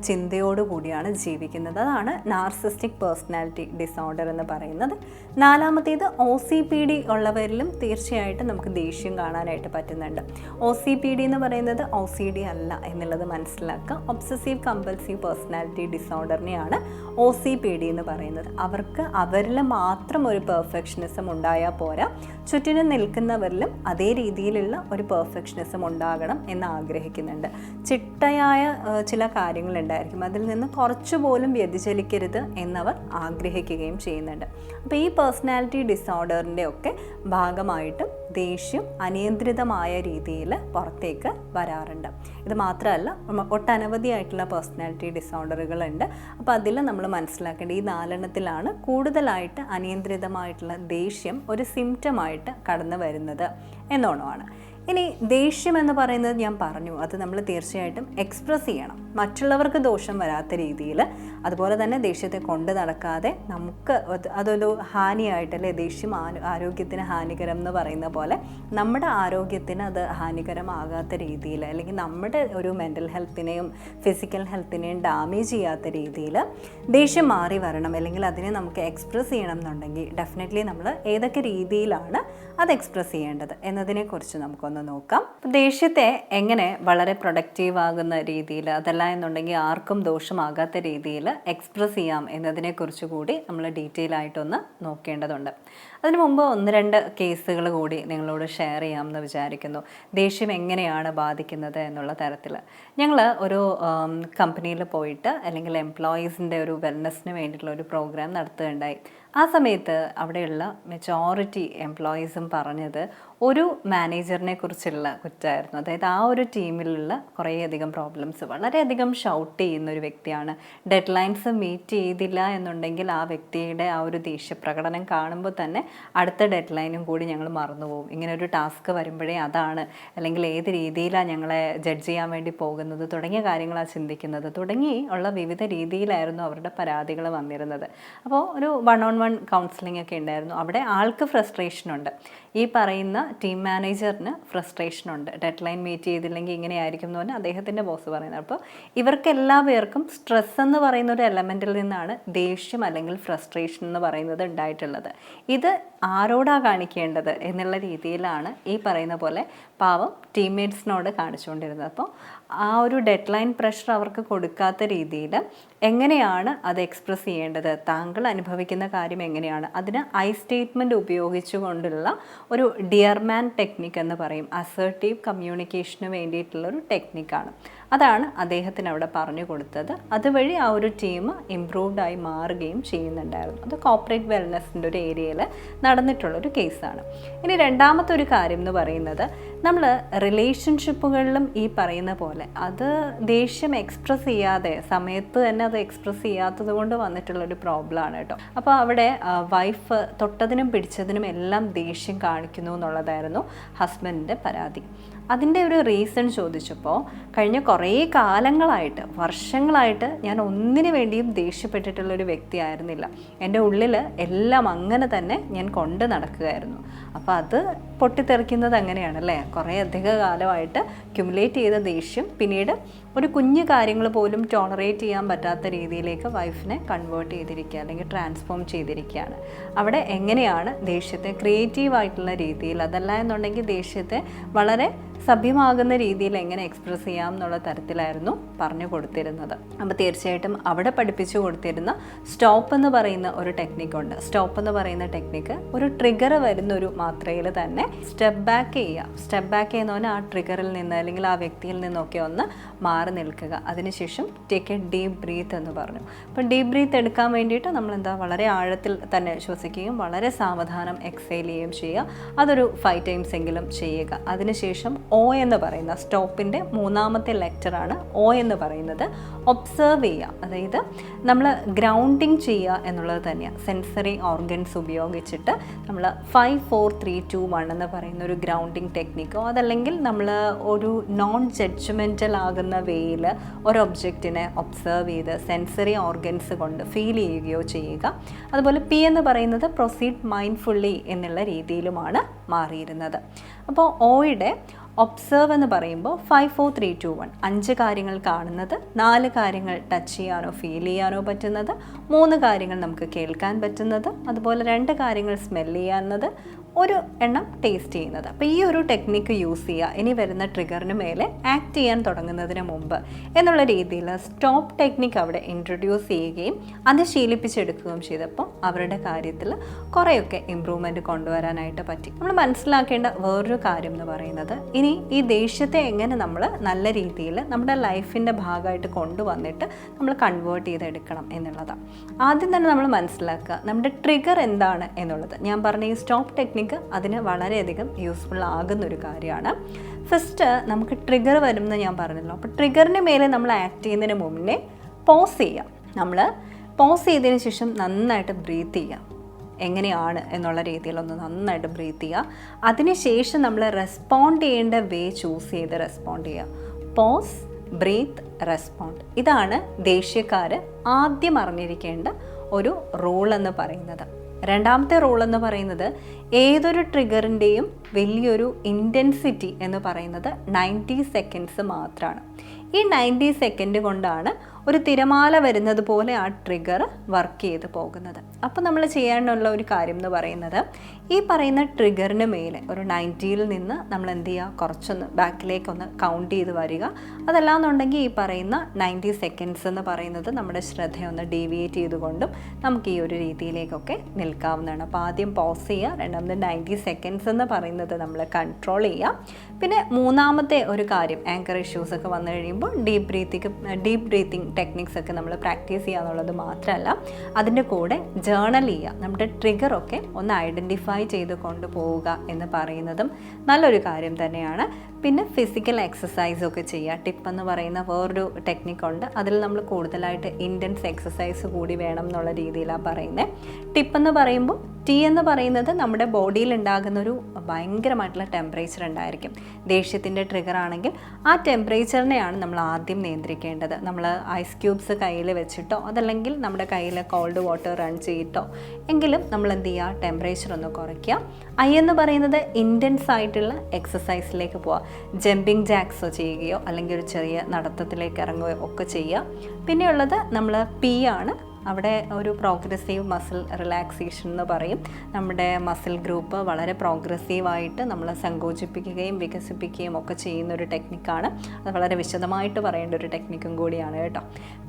Speaker 1: കൂടിയാണ് ജീവിക്കുന്നത്. അതാണ് നാർസിസ്റ്റിക് പേഴ്സണാലിറ്റി ഡിസോർഡർ എന്ന് പറയുന്നത്. നാലാമത്തേത് ഒ സി പി ഡി ഉള്ളവരിലും തീർച്ചയായിട്ടും നമുക്ക് ദേഷ്യം കാണാനായിട്ട് പറ്റുന്നുണ്ട്. ഒ സി പി ഡി എന്ന് പറയുന്നത് ഒ സി ഡി അല്ല എന്നുള്ളത് മനസ്സിലാക്കുക. ഒബ്സസീവ് കമ്പൽസീവ് പേഴ്സണാലിറ്റി ഡിസോർഡറിനെയാണ് ഒ സി പി ഡി എന്ന് പറയുന്നത്. അവർക്ക് അവരിൽ മാത്രം ഒരു പെർഫെക്ഷനിസം ഉണ്ടായാൽ പോരാ. ചുറ്റിനും നിൽക്കുന്നവരിലും അതേ രീതിയിലുള്ള ഒരു പെർഫെക്ഷനിസം ഉണ്ടാകണം എന്ന് ആഗ്രഹിക്കുന്നുണ്ട്. ചിട്ടയായ ചില കാര്യങ്ങളുണ്ടായിരിക്കും. അതിൽ നിന്ന് കുറച്ചു പോലും വ്യതിചലിക്കരുത് എന്നവർ ആഗ്രഹിക്കുകയും ചെയ്യുന്നുണ്ട്. അപ്പോൾ ഈ പേഴ്സണാലിറ്റി ഡിസോർഡറിന്റെ ഒക്കെ ഭാഗമായിട്ട് ദേഷ്യം അനിയന്ത്രിതമായ രീതിയിൽ പുറത്തേക്ക് വരാറുണ്ട്. ഇത് മാത്രമല്ല ഒട്ടനവധിയായിട്ടുള്ള പേഴ്സണാലിറ്റി ഡിസോർഡറുകളുണ്ട് അപ്പോൾ അതിൽ നമ്മൾ മനസ്സിലാക്കേണ്ട ഈ നാലെണ്ണത്തിലാണ് കൂടുതലായിട്ട് അനിയന്ത്രിതമായിട്ടുള്ള ദേഷ്യം ഒരു സിംറ്റമായിട്ട് കടന്നു വരുന്നത് എന്നോണമാണ്. ഇനി ദേഷ്യം എന്ന് പറയുന്നത് ഞാൻ പറഞ്ഞു. അത് നമ്മൾ തീർച്ചയായിട്ടും എക്സ്പ്രസ് ചെയ്യണം. മറ്റുള്ളവർക്ക് ദോഷം വരാത്ത രീതിയിൽ അതുപോലെ തന്നെ ദേഷ്യത്തെ കൊണ്ട് നടക്കാതെ നമുക്ക് അതൊരു ഹാനിയായിട്ടല്ലേ ദേഷ്യം ആരോഗ്യത്തിന് ഹാനികരം എന്ന് പറയുന്ന പോലെ നമ്മുടെ ആരോഗ്യത്തിന് അത് ഹാനികരമാകാത്ത രീതിയിൽ അല്ലെങ്കിൽ നമ്മുടെ ഒരു മെന്റൽ ഹെൽത്തിനെയും ഫിസിക്കൽ ഹെൽത്തിനെയും ഡാമേജ് ചെയ്യാത്ത രീതിയിൽ ദേഷ്യം മാറി വരണം അല്ലെങ്കിൽ അതിനെ നമുക്ക് എക്സ്പ്രസ് ചെയ്യണം എന്നുണ്ടെങ്കിൽ ഡെഫിനറ്റ്ലി നമ്മൾ ഏതൊക്കെ രീതിയിലാണ് അത് എക്സ്പ്രസ് ചെയ്യേണ്ടത് എന്നതിനെക്കുറിച്ച് നമുക്കൊന്ന് നോക്കാം. ദേഷ്യത്തെ എങ്ങനെ വളരെ പ്രൊഡക്റ്റീവ് ആകുന്ന രീതിയിൽ അതല്ല എന്നുണ്ടെങ്കിൽ ആർക്കും ദോഷമാകാത്ത രീതിയിൽ എക്സ്പ്രസ് ചെയ്യാം എന്നതിനെക്കുറിച്ച് കൂടി നമ്മൾ ഡീറ്റെയിൽ ആയിട്ടൊന്ന് നോക്കേണ്ടതുണ്ട്. അതിനു മുമ്പ് ഒന്ന് രണ്ട് കേസുകൾ കൂടി നിങ്ങളോട് ഷെയർ ചെയ്യാമെന്ന് വിചാരിക്കുന്നു. ദേഷ്യം എങ്ങനെയാണ് ബാധിക്കുന്നത് എന്നുള്ള തരത്തിൽ. ഞങ്ങൾ ഒരു കമ്പനിയിൽ പോയിട്ട് അല്ലെങ്കിൽ എംപ്ലോയീസിന്റെ ഒരു വെൽനെസ്സിന് വേണ്ടിയിട്ടുള്ള ഒരു പ്രോഗ്രാം നടത്തുകയുണ്ടായി. ആ സമയത്ത് അവിടെയുള്ള മെജോറിറ്റി എംപ്ലോയീസും പറഞ്ഞത് ഒരു മാനേജറിനെ കുറിച്ചുള്ള കുറ്റമായിരുന്നു അതായത് ആ ഒരു ടീമിലുള്ള കുറേയധികം പ്രോബ്ലംസ് വളരെയധികം ഷൗട്ട് ചെയ്യുന്ന ഒരു വ്യക്തിയാണ്. ഡെഡ് ലൈൻസ് മീറ്റ് ചെയ്തില്ല എന്നുണ്ടെങ്കിൽ ആ വ്യക്തിയുടെ ആ ഒരു ദേഷ്യപ്രകടനം കാണുമ്പോൾ തന്നെ അടുത്ത ഡെഡ് ലൈനും കൂടി ഞങ്ങൾ മറന്നുപോകും ഇങ്ങനെ ഒരു ടാസ്ക് വരുമ്പോഴേ അതാണ്. അല്ലെങ്കിൽ ഏത് രീതിയിലാണ് ഞങ്ങളെ ജഡ്ജ് ചെയ്യാൻ വേണ്ടി പോകുന്നത് തുടങ്ങിയ കാര്യങ്ങളാണ് ചിന്തിക്കുന്നത് തുടങ്ങി ഉള്ള വിവിധ രീതിയിലായിരുന്നു അവരുടെ പരാതികൾ വന്നിരുന്നത്. അപ്പോൾ ഒരു വൺ ഓൺ വൺ കൗൺസിലിംഗ് ഒക്കെ ഉണ്ടായിരുന്നു. അവിടെ ആൾക്ക് ഫ്രസ്ട്രേഷൻ ഉണ്ട്. ഈ പറയുന്ന ടീം മാനേജറിന് ഫ്രസ്ട്രേഷൻ ഉണ്ട്. ഡെഡ് ലൈൻ മീറ്റ് ചെയ്തില്ലെങ്കിൽ ഇങ്ങനെയായിരിക്കും എന്ന് പറഞ്ഞാൽ അദ്ദേഹത്തിന്റെ ബോസ് പറയുന്നത്. അപ്പോൾ ഇവർക്ക് എല്ലാ പേർക്കും സ്ട്രെസ് എന്ന് പറയുന്ന ഒരു എലമെന്റിൽ നിന്നാണ് ദേഷ്യം അല്ലെങ്കിൽ ഫ്രസ്ട്രേഷൻ എന്ന് പറയുന്നത് ഉണ്ടായിട്ടുള്ളത്. ഇത് ആരോടാ കാണിക്കേണ്ടത് എന്നുള്ള രീതിയിലാണ് ഈ പറയുന്ന പോലെ പാവം ടീംമേറ്റ്സിനോട് കാണിച്ചുകൊണ്ടിരുന്നത്. അപ്പോൾ ആ ഒരു ഡെഡ് ലൈൻ പ്രഷർ അവർക്ക് കൊടുക്കാത്ത രീതിയിൽ എങ്ങനെയാണ് അത് എക്സ്പ്രസ് ചെയ്യേണ്ടത്? താങ്കൾ അനുഭവിക്കുന്ന കാര്യം എങ്ങനെയാണ്? അതിന് ഐ സ്റ്റേറ്റ്മെന്റ് ഉപയോഗിച്ചുകൊണ്ടുള്ള ഒരു ഡിയർമാൻ ടെക്നിക്ക് എന്ന് പറയും. അസേർട്ടീവ് കമ്മ്യൂണിക്കേഷന് വേണ്ടിയിട്ടുള്ള ഒരു ടെക്നിക്കാണ് അതാണ് അദ്ദേഹത്തിന് അവിടെ പറഞ്ഞു കൊടുത്തത്. അതുവഴി ആ ഒരു ടീം ഇമ്പ്രൂവ്ഡ് ആയി മാറുകയും ചെയ്യുന്നുണ്ടായിരുന്നു. അത് കോപ്പറേറ്റ് വെൽനെസ്സിന്റെ ഒരു ഏരിയയിൽ നടന്നിട്ടുള്ള ഒരു കേസാണ് ഇനി രണ്ടാമത്തെ ഒരു കാര്യം എന്ന് പറയുന്നത് നമ്മൾ റിലേഷൻഷിപ്പുകളിലും ഈ പറയുന്ന പോലെ അത് ദേഷ്യം എക്സ്പ്രസ് ചെയ്യാതെ സമയത്ത് തന്നെ അത് എക്സ്പ്രസ് ചെയ്യാത്തത് കൊണ്ട് വന്നിട്ടുള്ളൊരു പ്രോബ്ലമാണ് കേട്ടോ. അപ്പോൾ അവിടെ വൈഫ് തൊട്ടതിനും പിടിച്ചതിനും എല്ലാം ദേഷ്യം കാണിക്കുന്നു എന്നുള്ളതായിരുന്നു ഹസ്ബൻഡിന്റെ പരാതി. അതിന്റെ ഒരു റീസൺ ചോദിച്ചപ്പോൾ കഴിഞ്ഞ കുറേ കാലങ്ങളായിട്ട് വർഷങ്ങളായിട്ട് ഞാൻ ഒന്നിനു വേണ്ടിയും ദേഷ്യപ്പെട്ടിട്ടുള്ളൊരു വ്യക്തിയായിരുന്നില്ല എന്റെ ഉള്ളിൽ എല്ലാം അങ്ങനെ തന്നെ ഞാൻ കൊണ്ട് നടക്കുകയായിരുന്നു. അപ്പോൾ അത് പൊട്ടിത്തെറിക്കുന്നത് അങ്ങനെയാണ് അല്ലേ? കുറേ അധിക കാലമായിട്ട് ക്യുമുലേറ്റ് ചെയ്ത ദേഷ്യം പിന്നീട് ഒരു കുഞ്ഞു കാര്യങ്ങൾ പോലും ടോളറേറ്റ് ചെയ്യാൻ പറ്റാത്ത രീതിയിലേക്ക് വൈഫിനെ കൺവേർട്ട് ചെയ്തിരിക്കുക അല്ലെങ്കിൽ ട്രാൻസ്ഫോം ചെയ്തിരിക്കുകയാണ്. അവിടെ എങ്ങനെയാണ് ദേഷ്യത്തെ ക്രിയേറ്റീവായിട്ടുള്ള രീതിയിൽ അതല്ല എന്നുണ്ടെങ്കിൽ ദേഷ്യത്തെ വളരെ സഭ്യമാകുന്ന രീതിയിൽ എങ്ങനെ എക്സ്പ്രസ് ചെയ്യാം എന്നുള്ള തരത്തിലായിരുന്നു പറഞ്ഞു കൊടുത്തിരുന്നത്. അപ്പോൾ തീർച്ചയായിട്ടും അവിടെ പഠിപ്പിച്ചു കൊടുത്തിരുന്ന സ്റ്റോപ്പ് എന്ന് പറയുന്ന ഒരു ടെക്നിക്കുണ്ട് സ്റ്റോപ്പ് എന്ന് പറയുന്ന ടെക്നിക്ക് ഒരു ട്രിഗർ വരുന്ന ഒരു മാത്രയിൽ തന്നെ സ്റ്റെപ്പ് ബാക്ക് ചെയ്യുക. സ്റ്റെപ്പ് ബാക്ക് ചെയ്യുന്നവന് ആ ട്രിഗറിൽ നിന്ന് അല്ലെങ്കിൽ ആ വ്യക്തിയിൽ നിന്നൊക്കെ ഒന്ന് മാറി നിൽക്കുക. അതിനുശേഷം ടേക്ക് എ ഡീപ് ബ്രീത്ത് എന്ന് പറഞ്ഞു. അപ്പം ഡീപ് ബ്രീത്ത് എടുക്കാൻ വേണ്ടിയിട്ട് നമ്മൾ എന്താ വളരെ ആഴത്തിൽ തന്നെ ശ്വസിക്കുകയും വളരെ സാവധാനം എക്സൈൽ ചെയ്യുകയും ചെയ്യുക. അതൊരു ഫൈവ് ടൈംസ് എങ്കിലും ചെയ്യുക. അതിനുശേഷം ഓ എന്ന് പറയുന്ന സ്റ്റോപ്പിന്റെ മൂന്നാമത്തെ ലെക്ചറാണ് ഓ എന്ന് പറയുന്നത്. ഒബ്സേർവ് ചെയ്യുക. അതായത് നമ്മൾ ഗ്രൗണ്ടിങ് ചെയ്യുക എന്നുള്ളത് തന്നെയാണ് സെൻസറി ഓർഗൻസ് ഉപയോഗിച്ചിട്ട് നമ്മൾ five four three two one എന്ന് പറയുന്ന ഒരു ഗ്രൗണ്ടിങ് ടെക്നിക്കോ അതല്ലെങ്കിൽ നമ്മൾ ഒരു നോൺ ജഡ്ജ്മെന്റൽ ആകുന്ന വേയിൽ ഒരു ഒബ്ജക്റ്റിനെ ഒബ്സർവ് ചെയ്ത് സെൻസറി ഓർഗൻസ് കൊണ്ട് ഫീൽ ചെയ്യുകയോ ചെയ്യുക. അതുപോലെ പി എന്ന് പറയുന്നത് പ്രൊസീഡ് മൈൻഡ്ഫുള്ളി എന്നുള്ള രീതിയിലുമാണ് മാറിയിരുന്നത്. അപ്പോൾ ഓയുടെ ഒബ്സർവ് എന്ന് പറയുമ്പോൾ five four three two one അഞ്ച് കാര്യങ്ങൾ കാണുന്നത് നാല് കാര്യങ്ങൾ ടച്ച് ചെയ്യാനോ ഫീൽ ചെയ്യാനോ പറ്റുന്നത് മൂന്ന് കാര്യങ്ങൾ നമുക്ക് കേൾക്കാൻ പറ്റുന്നത് അതുപോലെ രണ്ട് കാര്യങ്ങൾ സ്മെൽ ചെയ്യാവുന്നത് ഒരു എണ്ണം ടേസ്റ്റ് ചെയ്യുന്നത്. അപ്പോൾ ഈ ഒരു ടെക്നിക്ക് യൂസ് ചെയ്യുക. ഇനി വരുന്ന ട്രിഗറിന് മേലെ ആക്ട് ചെയ്യാൻ തുടങ്ങുന്നതിന് മുമ്പ് എന്നുള്ള രീതിയിൽ സ്റ്റോപ്പ് ടെക്നിക്ക് അവിടെ ഇൻട്രൊഡ്യൂസ് ചെയ്യുകയും അത് ശീലിപ്പിച്ചെടുക്കുകയും ചെയ്തപ്പോൾ അവരുടെ കാര്യത്തിൽ കുറേയൊക്കെ ഇമ്പ്രൂവ്മെന്റ് കൊണ്ടുവരാനായിട്ട് പറ്റി. നമ്മൾ മനസ്സിലാക്കേണ്ട വേറൊരു കാര്യം എന്ന് പറയുന്നത് ഇനി ഈ ദേഷ്യത്തെ എങ്ങനെ നമ്മൾ നല്ല രീതിയിൽ നമ്മുടെ ലൈഫിന്റെ ഭാഗമായിട്ട് കൊണ്ടുവന്നിട്ട് നമ്മൾ കൺവേർട്ട് ചെയ്തെടുക്കണം എന്നുള്ളതാണ്. ആദ്യം തന്നെ നമ്മൾ മനസ്സിലാക്കുക നമ്മുടെ ട്രിഗർ എന്താണ് എന്നുള്ളത്. ഞാൻ പറഞ്ഞ ഈ സ്റ്റോപ്പ് ടെക്നിക്ക് അതിന് വളരെയധികം യൂസ്ഫുൾ ആകുന്ന ഒരു കാര്യമാണ്. ഫസ്റ്റ് നമുക്ക് ട്രിഗർ വരുമെന്ന് ഞാൻ പറഞ്ഞല്ലോ. അപ്പോൾ ട്രിഗറിന് മേലെ നമ്മൾ ആക്ട് ചെയ്യുന്നതിന് മുന്നേ പോസ് ചെയ്യാം. നമ്മൾ പോസ് ചെയ്തതിന് ശേഷം നന്നായിട്ട് ബ്രീത്ത് ചെയ്യാം. എങ്ങനെയാണ് എന്നുള്ള രീതിയിലൊന്ന് നന്നായിട്ട് ബ്രീത്ത് ചെയ്യുക അതിനുശേഷം നമ്മൾ റെസ്പോണ്ട് ചെയ്യേണ്ട വേ ചൂസ് ചെയ്ത് റെസ്പോണ്ട് ചെയ്യുക പോസ് ബ്രീത്ത് റെസ്പോണ്ട് ഇതാണ് ദേഷ്യക്കാർ ആദ്യം അറിഞ്ഞിരിക്കേണ്ട ഒരു റൂൾ എന്ന് പറയുന്നത്. രണ്ടാമത്തെ റൂൾ എന്ന് പറയുന്നത് ഏതൊരു ട്രിഗറിന്റെയും വലിയൊരു ഇന്റൻസിറ്റി എന്ന് പറയുന്നത് നയന്റി സെക്കൻഡ്സ് മാത്രമാണ് ഈ നയന്റി സെക്കൻഡ് കൊണ്ടാണ് ഒരു തിരമാല വരുന്നത് പോലെ ആ ട്രിഗർ വർക്ക് ചെയ്ത് പോകുന്നത്. അപ്പോൾ നമ്മൾ ചെയ്യാനുള്ള ഒരു കാര്യം എന്ന് പറയുന്നത് ഈ പറയുന്ന ട്രിഗറിന് മേലെ ഒരു നയന്റിയിൽ നിന്ന് നമ്മൾ എന്ത് ചെയ്യുക കുറച്ചൊന്ന് ബാക്കിലേക്കൊന്ന് കൗണ്ട് ചെയ്ത് വരിക. അതല്ലാന്നുണ്ടെങ്കിൽ ഈ പറയുന്ന നയന്റി സെക്കൻഡ്സ് എന്ന് പറയുന്നത് നമ്മുടെ ശ്രദ്ധയൊന്ന് ഡീവിയേറ്റ് ചെയ്തുകൊണ്ടും നമുക്ക് ഈ ഒരു രീതിയിലേക്കൊക്കെ നിൽക്കാവുന്നതാണ്. അപ്പോൾ ആദ്യം പോസ് ചെയ്യുക രണ്ടാമത് നയന്റി സെക്കൻഡ്സ് എന്ന് പറയുന്നത് നമ്മൾ കൺട്രോൾ ചെയ്യുക. പിന്നെ മൂന്നാമത്തെ ഒരു കാര്യം ആങ്കർ ഇഷ്യൂസ് ഒക്കെ വന്നു കഴിയുമ്പോൾ deep breathing deep breathing techniques ഒക്കെ നമ്മൾ പ്രാക്ടീസ് ചെയ്യുക എന്നുള്ളത് മാത്രമല്ല അതിന്റെ കൂടെ ജേണൽ ചെയ്യുക. നമ്മുടെ ട്രിഗറൊക്കെ ഒന്ന് ഐഡന്റിഫൈ ചെയ്ത് കൊണ്ടുപോവുക എന്ന് പറയുന്നതും നല്ലൊരു കാര്യം തന്നെയാണ്. പിന്നെ ഫിസിക്കൽ എക്സസൈസ് ഒക്കെ ചെയ്യുക. ടിപ്പ് എന്ന് പറയുന്ന വേറൊരു ടെക്നിക്കുണ്ട് അതിൽ നമ്മൾ കൂടുതലായിട്ട് ഇന്റൻസ് എക്സസൈസ് കൂടി വേണം എന്നുള്ള രീതിയിലാണ് പറയുന്നത്. ടിപ്പ് എന്ന് പറയുമ്പോൾ ടി എന്ന് പറയുന്നത് നമ്മുടെ ബോഡിയിൽ ഉണ്ടാകുന്ന ഒരു ഭയങ്കരമായിട്ടുള്ള ടെമ്പറേച്ചർ ഉണ്ടായിരിക്കും. ദേഷ്യത്തിന്റെ ട്രിഗർ ആണെങ്കിൽ ആ ടെമ്പറേച്ചറിനെയാണ് നമ്മൾ ആദ്യം നിയന്ത്രിക്കേണ്ടത്. നമ്മൾ ഐസ് ക്യൂബ്സ് കയ്യിൽ വെച്ചിട്ടോ അതല്ലെങ്കിൽ നമ്മുടെ കയ്യിൽ കോൾഡ് വാട്ടർ റൺ ചെയ്തിട്ടോ എങ്കിലും നമ്മൾ എന്ത് ചെയ്യുക ടെമ്പറേച്ചർ ഒന്ന് കുറയ്ക്കുക. ഐ എന്ന് പറയുന്നത് ഇന്റൻസ് ആയിട്ടുള്ള എക്സസൈസിലേക്ക് പോവുക. ജമ്പിങ് ജാക്സോ ചെയ്യുകയോ അല്ലെങ്കിൽ ഒരു ചെറിയ നടത്തത്തിലേക്ക് ഇറങ്ങുകയോ ഒക്കെ ചെയ്യുക. പിന്നെയുള്ളത് നമ്മൾ പി ആണ്. അവിടെ ഒരു പ്രോഗ്രസീവ് മസിൽ റിലാക്സേഷൻ എന്ന് പറയും. നമ്മുടെ മസിൽ ഗ്രൂപ്പ് വളരെ പ്രോഗ്രസീവായിട്ട് നമ്മൾ സങ്കോചിപ്പിക്കുകയും വികസിപ്പിക്കുകയും ഒക്കെ ചെയ്യുന്ന ഒരു ടെക്നിക്കാണ് അത് വളരെ വിശദമായിട്ട് പറയേണ്ട ഒരു ടെക്നിക്കും കൂടിയാണ് കേട്ടോ.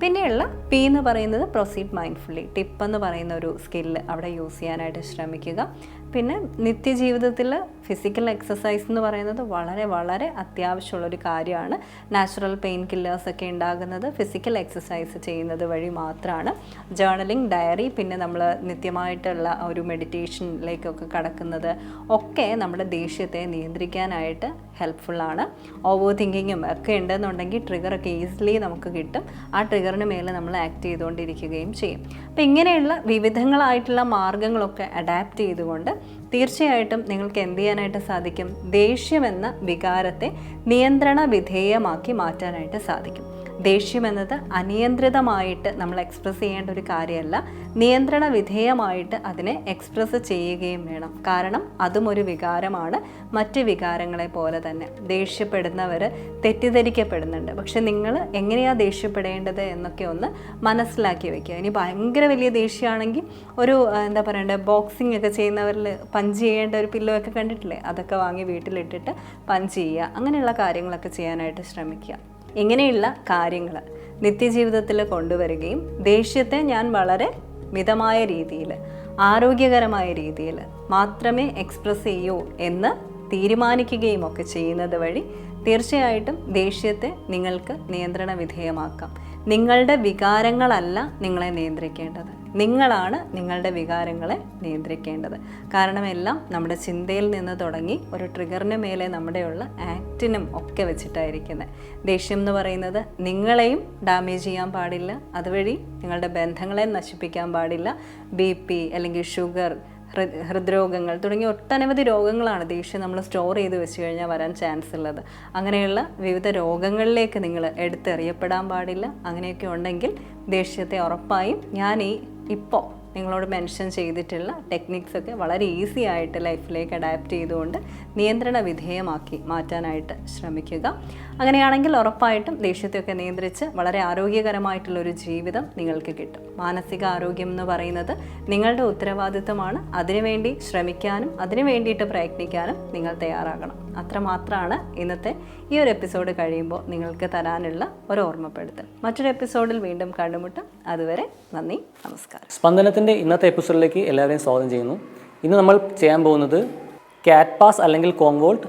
Speaker 1: പിന്നെയുള്ള പി എന്ന് പറയുന്നത് പ്രൊസീഡ് മൈൻഡ്ഫുള്ളി ടിപ്പ് എന്ന് പറയുന്ന ഒരു സ്കില്ല് അവിടെ യൂസ് ചെയ്യാനായിട്ട് ശ്രമിക്കുക. പിന്നെ നിത്യജീവിതത്തിൽ ഫിസിക്കൽ എക്സസൈസ് എന്ന് പറയുന്നത് വളരെ വളരെ അത്യാവശ്യമുള്ളൊരു കാര്യമാണ്. നാച്ചുറൽ പെയിൻ കില്ലേഴ്സ് ഒക്കെ ഉണ്ടാകുന്നത് ഫിസിക്കൽ എക്സസൈസ് ചെയ്യുന്നത് വഴി മാത്രമാണ് ജേർണലിംഗ് ഡയറി പിന്നെ നമ്മൾ നിത്യമായിട്ടുള്ള ഒരു മെഡിറ്റേഷനിലേക്കൊക്കെ കടക്കുന്നത് ഒക്കെ നമ്മുടെ ദേഷ്യത്തെ നിയന്ത്രിക്കാനായിട്ട് ഹെൽപ്ഫുള്ളാണ് ഓവർ തിങ്കിങ്ങും ഒക്കെ ഉണ്ടെന്നുണ്ടെങ്കിൽ ട്രിഗറൊക്കെ ഈസിലി നമുക്ക് കിട്ടും. ആ ട്രിഗറിന് മേലെ നമ്മൾ ആക്ട് ചെയ്തുകൊണ്ടിരിക്കുകയും ചെയ്യും. അപ്പം ഇങ്ങനെയുള്ള വിവിധങ്ങളായിട്ടുള്ള മാർഗങ്ങളൊക്കെ അഡാപ്റ്റ് ചെയ്തുകൊണ്ട് തീർച്ചയായിട്ടും നിങ്ങൾക്ക് എന്ത് ചെയ്യാനായിട്ട് സാധിക്കും? ദേഷ്യമെന്ന വികാരത്തെ നിയന്ത്രണ വിധേയമാക്കി മാറ്റാനായിട്ട് സാധിക്കും. ദേഷ്യം എന്നത് അനിയന്ത്രിതമായിട്ട് നമ്മൾ എക്സ്പ്രസ് ചെയ്യേണ്ട ഒരു കാര്യമല്ല. നിയന്ത്രണ വിധേയമായിട്ട് അതിനെ എക്സ്പ്രസ് ചെയ്യുകയും വേണം. കാരണം അതും ഒരു വികാരമാണ്. മറ്റ് വികാരങ്ങളെ പോലെ തന്നെ. ദേഷ്യപ്പെടുന്നവർ തെറ്റിദ്ധരിക്കപ്പെടുന്നുണ്ട്. പക്ഷെ നിങ്ങൾ എങ്ങനെയാണ് ദേഷ്യപ്പെടേണ്ടത് എന്നൊക്കെ ഒന്ന് മനസ്സിലാക്കി വെക്കുക. ഇനി ഭയങ്കര വലിയ ദേഷ്യമാണെങ്കിൽ ഒരു എന്താ പറയണ്ടേ ബോക്സിംഗ് ഒക്കെ ചെയ്യുന്നവരിൽ പഞ്ച് ചെയ്യേണ്ട ഒരു പില്ലോ ഒക്കെ കണ്ടിട്ടില്ലേ? അതൊക്കെ വാങ്ങി വീട്ടിലിട്ടിട്ട് പഞ്ച് ചെയ്യുക. അങ്ങനെയുള്ള കാര്യങ്ങളൊക്കെ ചെയ്യാനായിട്ട് ശ്രമിക്കുക. ഇങ്ങനെയുള്ള കാര്യങ്ങൾ നിത്യജീവിതത്തിൽ കൊണ്ടുവരികയും ദേഷ്യത്തെ ഞാൻ വളരെ മിതമായ രീതിയിൽ ആരോഗ്യകരമായ രീതിയിൽ മാത്രമേ എക്സ്പ്രസ് ചെയ്യൂ എന്ന് തീരുമാനിക്കുകയും ഒക്കെ ചെയ്യുന്നത് വഴി തീർച്ചയായിട്ടും ദേഷ്യത്തെ നിങ്ങൾക്ക് നിയന്ത്രണ വിധേയമാക്കാം. നിങ്ങളുടെ വികാരങ്ങളല്ല നിങ്ങളെ നിയന്ത്രിക്കേണ്ടത്. നിങ്ങളാണ് നിങ്ങളുടെ വികാരങ്ങളെ നിയന്ത്രിക്കേണ്ടത്. കാരണം എല്ലാം നമ്മുടെ ചിന്തയിൽ നിന്ന് തുടങ്ങി ഒരു ട്രിഗറിന് മേലെ നമ്മുടെയുള്ള ആക്റ്റിനും ഒക്കെ വെച്ചിട്ടായിരിക്കുന്നത് ദേഷ്യം എന്ന് പറയുന്നത് നിങ്ങളെയും ഡാമേജ് ചെയ്യാൻ പാടില്ല. അതുവഴി നിങ്ങളുടെ ബന്ധങ്ങളെ നശിപ്പിക്കാൻ പാടില്ല. ബി പി അല്ലെങ്കിൽ ഷുഗർ ഹൃദ് ഹൃദ്രോഗങ്ങൾ തുടങ്ങിയ ഒട്ടനവധി രോഗങ്ങളാണ് ദേഷ്യം നമ്മൾ സ്റ്റോർ ചെയ്ത് വെച്ച് കഴിഞ്ഞാൽ വരാൻ ചാൻസ് ഉള്ളത്. അങ്ങനെയുള്ള വിവിധ രോഗങ്ങളിലേക്ക് നിങ്ങൾ എടുത്തെറിയപ്പെടാൻ പാടില്ല. അങ്ങനെയൊക്കെ ഉണ്ടെങ്കിൽ ദേഷ്യത്തെ ഉറപ്പായും ഞാൻ ഈ ഇപ്പോൾ നിങ്ങളോട് മെൻഷൻ ചെയ്തിട്ടുള്ള ടെക്നിക്സ് ഒക്കെ വളരെ ഈസി ആയിട്ട് ലൈഫിലേക്ക് അഡാപ്റ്റ് ചെയ്തുകൊണ്ട് നിയന്ത്രണ വിധേയമാക്കി മാറ്റാനായിട്ട് ശ്രമിക്കുക. അങ്ങനെയാണെങ്കിൽ ഉറപ്പായിട്ടും ദേഷ്യത്തെയൊക്കെ നിയന്ത്രിച്ച് വളരെ ആരോഗ്യകരമായിട്ടുള്ള ഒരു ജീവിതം നിങ്ങൾക്ക് കിട്ടും. മാനസിക ആരോഗ്യം എന്ന് പറയുന്നത് നിങ്ങളുടെ ഉത്തരവാദിത്തമാണ് അതിനുവേണ്ടി ശ്രമിക്കാനും അതിനു വേണ്ടിയിട്ട് പ്രയത്നിക്കാനും നിങ്ങൾ തയ്യാറാകണം. അത്രമാത്രമാണ് ഇന്നത്തെ ഈ ഒരു എപ്പിസോഡ് കഴിയുമ്പോൾ നിങ്ങൾക്ക് തരാനുള്ള ഒരു ഓർമ്മപ്പെടുത്തൽ. മറ്റൊരു എപ്പിസോഡിൽ വീണ്ടും കണ്ടുമുട്ടും. അതുവരെ നന്ദി നമസ്കാരം.
Speaker 2: സ്പന്ദനത്തിന്റെ ഇന്നത്തെ എപ്പിസോഡിലേക്ക് എല്ലാവരെയും സ്വാഗതം ചെയ്യുന്നു. ഇന്ന് നമ്മൾ ചെയ്യാൻ പോകുന്നത് കാറ്റ് പാസ് അല്ലെങ്കിൽ കോംവോൾട്ട്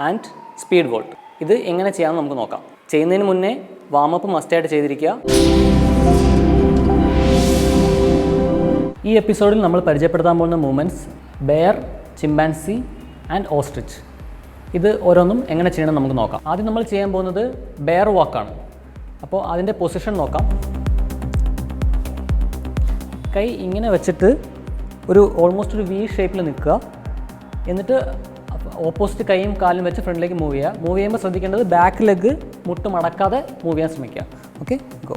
Speaker 2: ആൻഡ് സ്പീഡ് വോൾട്ട് ഇത് എങ്ങനെ ചെയ്യാമെന്ന് നമുക്ക് നോക്കാം. ചെയ്യുന്നതിന് മുന്നേ വാമപ്പ് മസ്റ്റായിട്ട് ചെയ്തിരിക്കുക. ഈ എപ്പിസോഡിൽ നമ്മൾ പരിചയപ്പെടുത്താൻ പോകുന്ന movements bear chimpanzee and ostrich ഇത് ഓരോന്നും എങ്ങനെ ചെയ്യണം നമുക്ക് നോക്കാം. ആദ്യം നമ്മൾ ചെയ്യാൻ പോകുന്നത് ബെയർ വാക്കാണ് അപ്പോൾ അതിന്റെ പൊസിഷൻ നോക്കാം. കൈ ഇങ്ങനെ വെച്ചിട്ട് ഒരു ഓൾമോസ്റ്റ് ഒരു വി ഷേപ്പിൽ നിൽക്കുക. എന്നിട്ട് ഓപ്പോസിറ്റ് കൈയും കാലും വെച്ച് ഫ്രണ്ടിലേക്ക് മൂവ് ചെയ്യുക. മൂവ് ചെയ്യുമ്പോൾ ശ്രദ്ധിക്കേണ്ടത് ബാക്ക് ലെഗ് മുട്ട് മടക്കാതെ മൂവ് ചെയ്യാൻ ശ്രമിക്കുക. ഓക്കെ ഗോ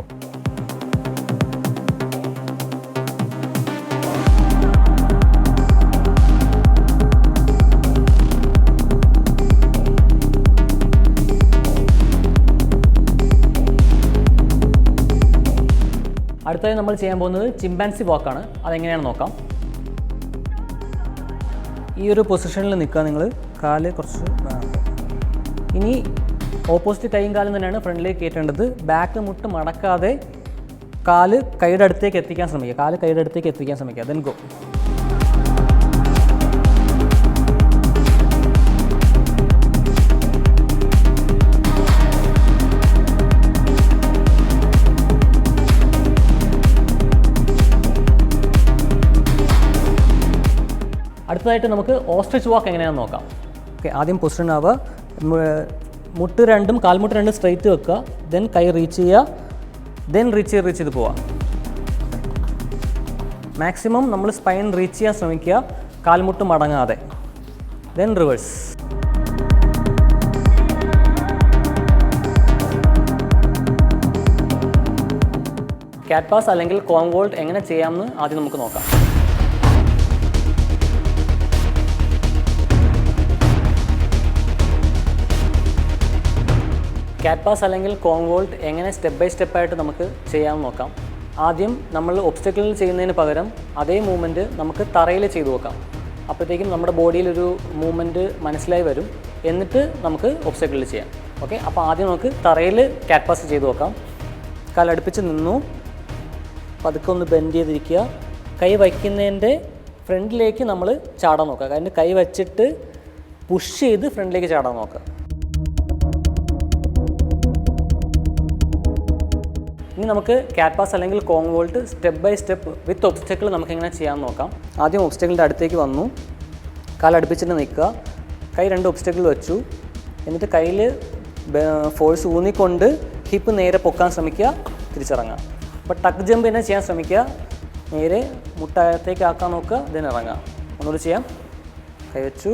Speaker 2: അടുത്തതായി നമ്മൾ ചെയ്യാൻ പോകുന്നത് ചിമ്പാൻസി വാക്കാണ് അതെങ്ങനെയാണ് നോക്കാം. ഈ ഒരു പൊസിഷനിൽ നിൽക്കുക നിങ്ങൾ കാൽ കുറച്ച് ഇനി ഓപ്പോസിറ്റ് കൈയും കാലും തന്നെയാണ് ഫ്രണ്ടിലേക്ക് കയറ്റേണ്ടത്. ബാക്ക് മുട്ട് മടക്കാതെ കാൽ കൈയുടെ അടുത്തേക്ക് എത്തിക്കാൻ ശ്രമിക്കുക. കാൽ കൈയുടെ അടുത്തേക്ക് എത്തിക്കാൻ ശ്രമിക്കുക. ദെൻ ഗോ അടുത്തതായിട്ട് നമുക്ക് ഓസ്ട്രിച്ച് വാക്ക് എങ്ങനെയാണെന്ന് നോക്കാം. ഓക്കെ ആദ്യം പൊസിഷൻ ആവുക. മുട്ട് രണ്ടും കാൽമുട്ട് രണ്ടും സ്ട്രെയിറ്റ് വെക്കുക. ദെൻ കൈ റീച്ച് ചെയ്യുക. ദെൻ റീച്ച് ചെയ്ത് റീച്ച് ചെയ്ത് പോവുക. മാക്സിമം നമ്മൾ സ്പൈൻ റീച്ച് ചെയ്യാൻ ശ്രമിക്കുക. കാൽമുട്ട് മടങ്ങാതെ. ദെൻ റിവേഴ്സ് കാറ്റ് പാസ് അല്ലെങ്കിൽ കോംവോൾട്ട് എങ്ങനെ ചെയ്യാമെന്ന് ആദ്യം നമുക്ക് നോക്കാം. കാറ്റ് പാസ് അല്ലെങ്കിൽ കോൺവോൾട്ട് എങ്ങനെ സ്റ്റെപ്പ് ബൈ സ്റ്റെപ്പായിട്ട് നമുക്ക് ചെയ്യാമെന്ന് നോക്കാം. ആദ്യം നമ്മൾ ഒബ്സ്റ്റക്കിളിൽ ചെയ്യുന്നതിന് പകരം അതേ മൂവ്മെന്റ് നമുക്ക് തറയിൽ ചെയ്തു നോക്കാം അപ്പോഴത്തേക്കും നമ്മുടെ ബോഡിയിൽ ഒരു മൂവ്മെന്റ് മനസ്സിലായി വരും. എന്നിട്ട് നമുക്ക് ഒബ്സ്റ്റക്കിളിൽ ചെയ്യാം. ഓക്കെ അപ്പോൾ ആദ്യം നമുക്ക് തറയിൽ കാറ്റ്പാസ് ചെയ്തു നോക്കാം കാലടുപ്പിച്ച് നിന്നു. പതുക്കെ ഒന്ന് ബെൻഡ് ചെയ്തിരിക്കുക. കൈ വയ്ക്കുന്നതിന്റെ ഫ്രണ്ടിലേക്ക് നമ്മൾ ചാടാൻ നോക്കുക. കാരണം കൈ വച്ചിട്ട് പുഷ് ചെയ്ത് ഫ്രണ്ടിലേക്ക് ചാടാൻ നോക്കുക. ഇനി നമുക്ക് കാറ്റ് പാസ് അല്ലെങ്കിൽ kong vault step by step with obstacle നമുക്ക് എങ്ങനെ ചെയ്യാമെന്ന് നോക്കാം. ആദ്യം ഒബ്സ്റ്റക്കിളിന്റെ അടുത്തേക്ക് വന്നു. കാലടുപ്പിച്ചിട്ട് നിൽക്കുക. കൈ രണ്ട് ഒബ്സ്റ്റക്കിൾ വെച്ചു. എന്നിട്ട് കയ്യിൽ ഫോഴ്സ് ഊന്നിക്കൊണ്ട് ഹിപ്പ് നേരെ പൊക്കാൻ ശ്രമിക്കുക. തിരിച്ചിറങ്ങുക. അപ്പോൾ ടക്ക് ജമ്പ് തന്നെ ചെയ്യാൻ ശ്രമിക്കുക. നേരെ മുട്ടായത്തേക്ക് ആക്കാൻ നോക്കുക. ഇതിന് ഇറങ്ങുക. ഒന്നുകൂടി ചെയ്യാം. കൈ വെച്ചു.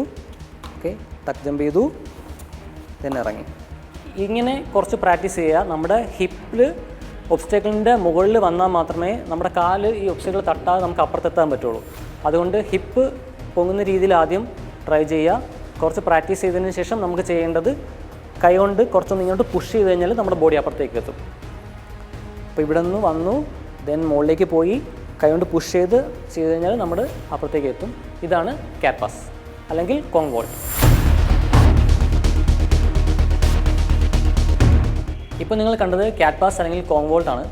Speaker 2: ഓക്കെ ടക്ക് ജമ്പ് ചെയ്തു. ഇതിന് ഇറങ്ങി. ഇങ്ങനെ കുറച്ച് പ്രാക്ടീസ് ചെയ്യുക. നമ്മുടെ ഹിപ്പിൽ ഒബ്സ്റ്റക്കിളിന്റെ മുകളിൽ വന്നാൽ മാത്രമേ നമ്മുടെ കാൽ ഈ ഒബ്സ്റ്റക്കിൾ തട്ടാതെ നമുക്ക് അപ്പുറത്തെത്താൻ പറ്റുള്ളൂ. അതുകൊണ്ട് ഹിപ്പ് പൊങ്ങുന്ന രീതിയിൽ ആദ്യം ട്രൈ ചെയ്യുക. കുറച്ച് പ്രാക്ടീസ് ചെയ്തതിന് ശേഷം നമുക്ക് ചെയ്യേണ്ടത് കൈകൊണ്ട് കുറച്ചൊന്ന് ഇങ്ങോട്ട് പുഷ് ചെയ്ത് കഴിഞ്ഞാൽ നമ്മുടെ ബോഡി അപ്പുറത്തേക്ക് എത്തും. അപ്പോൾ ഇവിടെ നിന്ന് വന്നു ദെൻ മുകളിലേക്ക് പോയി കൈകൊണ്ട് പുഷ് ചെയ്ത് ചെയ്ത് കഴിഞ്ഞാൽ നമ്മൾ അപ്പുറത്തേക്ക് എത്തും. ഇതാണ് കാപ്പാസ് അല്ലെങ്കിൽ കോങ് ഇപ്പോൾ നിങ്ങൾ കണ്ടത് കാറ്റ് പാസ് അല്ലെങ്കിൽ കോങ് വോൾട്ട് ആണ്.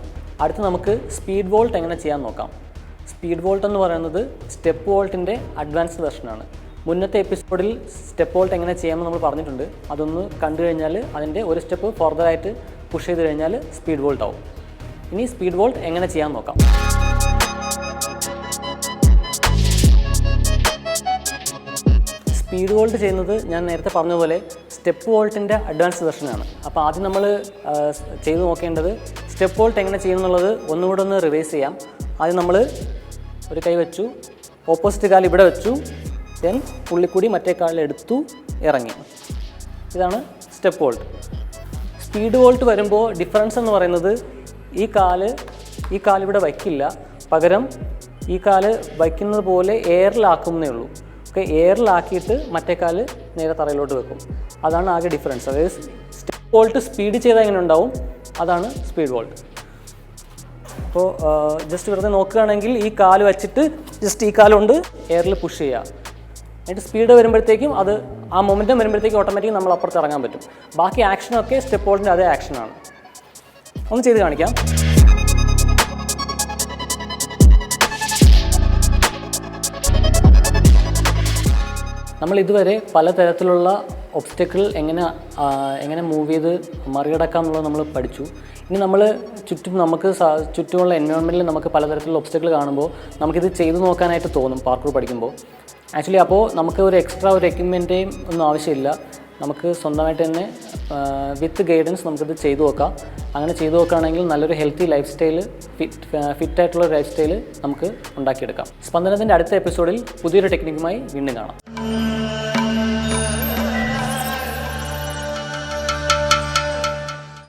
Speaker 2: അടുത്ത് നമുക്ക് സ്പീഡ് വോൾട്ട് എങ്ങനെ ചെയ്യാൻ നോക്കാം. സ്പീഡ് വോൾട്ട് എന്ന് പറയുന്നത് സ്റ്റെപ്പ് വോൾട്ടിന്റെ അഡ്വാൻസ്ഡ് വെർഷനാണ് മുന്നത്തെ എപ്പിസോഡിൽ സ്റ്റെപ്പ് വോൾട്ട് എങ്ങനെ ചെയ്യാമെന്ന് നമ്മൾ പറഞ്ഞിട്ടുണ്ട്. അതൊന്ന് കണ്ടു കഴിഞ്ഞാൽ അതിന്റെ ഒരു സ്റ്റെപ്പ് ഫർദറായിട്ട് പുഷ് ചെയ്ത് കഴിഞ്ഞാൽ സ്പീഡ് വോൾട്ട് ആവും. ഇനി സ്പീഡ് വോൾട്ട് എങ്ങനെ ചെയ്യാൻ നോക്കാം. സ്പീഡ് വോൾട്ട് ചെയ്യുന്നത് ഞാൻ നേരത്തെ പറഞ്ഞതുപോലെ സ്റ്റെപ്പ് വോൾട്ടിന്റെ അഡ്വാൻസ് വെർഷനാണ് അപ്പോൾ ആദ്യം നമ്മൾ ചെയ്തു നോക്കേണ്ടത് സ്റ്റെപ്പ് വോൾട്ട് എങ്ങനെ ചെയ്യുന്നുള്ളത് ഒന്നുകൂടെ ഒന്ന് റിവേഴ്സ് ചെയ്യാം. ആദ്യം നമ്മൾ ഒരു കൈ വെച്ചു ഓപ്പോസിറ്റ് കാൽ ഇവിടെ വെച്ചു ദെൻ പുള്ളിക്കൂടി മറ്റേ കാലിൽ എടുത്തു ഇറങ്ങി. ഇതാണ് സ്റ്റെപ്പ് വോൾട്ട് സ്പീഡ് വോൾട്ട് വരുമ്പോൾ ഡിഫറൻസ് എന്ന് പറയുന്നത് ഈ കാൽ ഈ കാലിവിടെ വയ്ക്കില്ല. പകരം ഈ കാൽ വയ്ക്കുന്നത് പോലെ എയറിലാക്കുന്നേ ഉള്ളൂ. ഓക്കെ എയറിലാക്കിയിട്ട് മറ്റേ കാൽ നേരെ തറയിലോട്ട് വെക്കും. അതാണ് ആകെ ഡിഫറൻസ് അതായത് സ്റ്റെപ്പ് വോൾട്ട് സ്പീഡ് ചെയ്താൽ എങ്ങനെ ഉണ്ടാവും? അതാണ് സ്പീഡ് വോൾട്ട് അപ്പോൾ ജസ്റ്റ് വെറുതെ നോക്കുകയാണെങ്കിൽ ഈ കാൽ വെച്ചിട്ട് ജസ്റ്റ് ഈ കാലുകൊണ്ട് എയറിൽ പുഷ് ചെയ്യുക. എന്നിട്ട് സ്പീഡ് വരുമ്പോഴത്തേക്കും അത് ആ മൊമെന്റം വരുമ്പോഴത്തേക്കും ഓട്ടോമാറ്റിക് നമ്മൾ അപ്പുറത്ത് ഇറങ്ങാൻ പറ്റും. ബാക്കി ആക്ഷനൊക്കെ സ്റ്റെപ്പ് വോൾട്ടിന്റെ അതേ ആക്ഷനാണ് ഒന്ന് ചെയ്ത് കാണിക്കാം. നമ്മൾ ഇതുവരെ പലതരത്തിലുള്ള ഒബ്സ്റ്റക്കിൾ എങ്ങനെ എങ്ങനെ മൂവ് ചെയ്ത് മറികടക്കാം എന്നുള്ളത് നമ്മൾ പഠിച്ചു. ഇനി നമ്മൾ ചുറ്റും നമുക്ക് ചുറ്റുമുള്ള എൻവയോൺമെന്റിൽ നമുക്ക് പലതരത്തിലുള്ള ഒബ്സ്റ്റക്കിൾ കാണുമ്പോൾ നമുക്കിത് ചെയ്തു നോക്കാനായിട്ട് തോന്നും പാർക്കൂർ പഠിക്കുമ്പോൾ. ആക്ച്വലി അപ്പോൾ നമുക്ക് ഒരു എക്സ്ട്രാ ഒരു എക്യുപ്മെന്റേയും ഒന്നും ആവശ്യമില്ല. നമുക്ക് സ്വന്തമായിട്ട് തന്നെ വിത്ത് ഗൈഡൻസ് നമുക്കിത് ചെയ്തു നോക്കാം. അങ്ങനെ ചെയ്തു നോക്കുകയാണെങ്കിൽ നല്ലൊരു ഹെൽത്തി ലൈഫ് സ്റ്റൈൽ ഫിറ്റ് ഫിറ്റായിട്ടുള്ള ലൈഫ് സ്റ്റൈൽ നമുക്ക് ഉണ്ടാക്കിയെടുക്കാം. സ്പന്ദനത്തിന്റെ അടുത്ത എപ്പിസോഡിൽ പുതിയൊരു ടെക്നിക്കുമായി വീണ്ടും കാണാം.